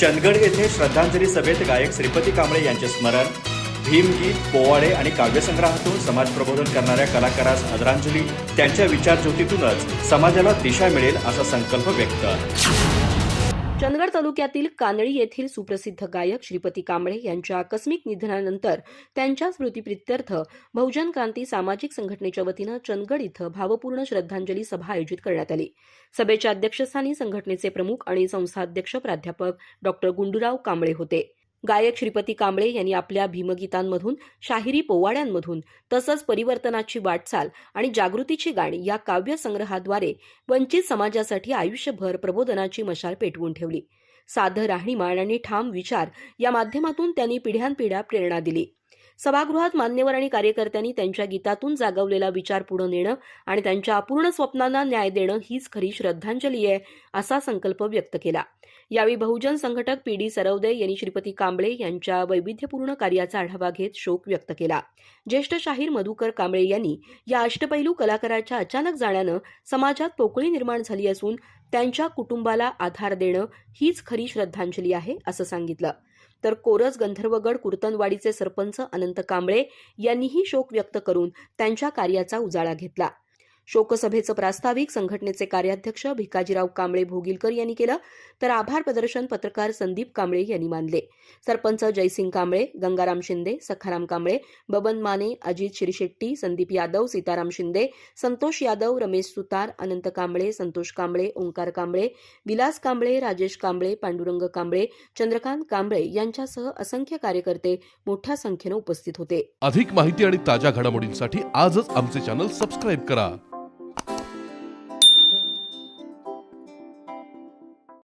चंदगड येथे श्रद्धांजली सभेत गायक श्रीपती कांबळे यांचे स्मरण भीमगीत पोवाडे आणि काव्यसंग्रहातून समाज प्रबोधन करणाऱ्या कलाकारास आदरांजली त्यांच्या विचारज्योतीतूनच समाजाला दिशा मिळेल असा संकल्प व्यक्त. चंदगड तालुक्यातील कानळी येथील सुप्रसिद्ध गायक श्रीपती कांबळे यांच्या आकस्मिक निधनानंतर त्यांच्या स्मृतीप्रित्यर्थ बहुजन क्रांती सामाजिक संघटनेच्या वतीनं चंदगड इथं भावपूर्ण श्रद्धांजली सभा आयोजित करण्यात आली. सभेच्या अध्यक्षस्थानी संघटनेचे प्रमुख आणि संस्थाध्यक्ष प्राध्यापक डॉक्टर गुंडूराव कांबळे होते. गायक श्रीपती कांबळे यांनी आपल्या भीमगीतांमधून शाहिरी पोवाड्यांमधून तसंच परिवर्तनाची वाटचाल आणि जागृतीची गाणी या काव्यसंग्रहाद्वारे वंचित समाजासाठी आयुष्यभर प्रबोधनाची मशाल पेटवून ठेवली. साधं राहणीमान आणि ठाम विचार या माध्यमातून त्यांनी पिढ्यानपिढ्या प्रेरणा दिली. सभागृहात मान्यवर आणि कार्यकर्त्यांनी त्यांच्या गीतातून जागवलेला विचार पुढे नेणं आणि त्यांच्या अपूर्ण स्वप्नांना न्याय देणं हीच खरी श्रद्धांजली आहे असा संकल्प व्यक्त केला. यावेळी बहुजन संघटक पी डी सरवदे यांनी श्रीपती कांबळे यांच्या वैविध्यपूर्ण कार्याचा आढावा घेत शोक व्यक्त केला. ज्येष्ठ शाहीर मधुकर कांबळे यांनी या अष्टपैलू कलाकाराच्या अचानक जाण्यानं समाजात पोकळी निर्माण झाली असून त्यांच्या कुटुंबाला आधार देणं हीच खरी श्रद्धांजली आहे असं सांगितलं. तर कोरस गंधर्वगड कुर्तनवाडीचे सरपंच अनंत कांबळे यांनीही शोक व्यक्त करून त्यांच्या कार्याचा उजाळा घेतला. शोकसभेचं प्रास्ताविक संघटनेचे कार्याध्यक्ष भिकाजीराव कांबळे भोगिलकर यांनी केलं तर आभार प्रदर्शन पत्रकार संदीप कांबळे यांनी मानले. सरपंच जयसिंग कांबळे गंगाराम शिंदे सखाराम कांबळे बबन माने अजित शिरशेट्टी संदीप यादव सीताराम शिंदे संतोष यादव रमेश सुतार अनंत कांबळे संतोष कांबळे ओंकार कांबळे विलास कांबळे राजेश कांबळे पांडुरंग कांबळे चंद्रकांत कांबळे यांच्यासह असंख्य कार्यकर्ते मोठ्या संख्येनं उपस्थित होते. अधिक माहिती आणि ताज्या घडामोडींसाठी आजच आमचे चॅनल सबस्क्राईब करा.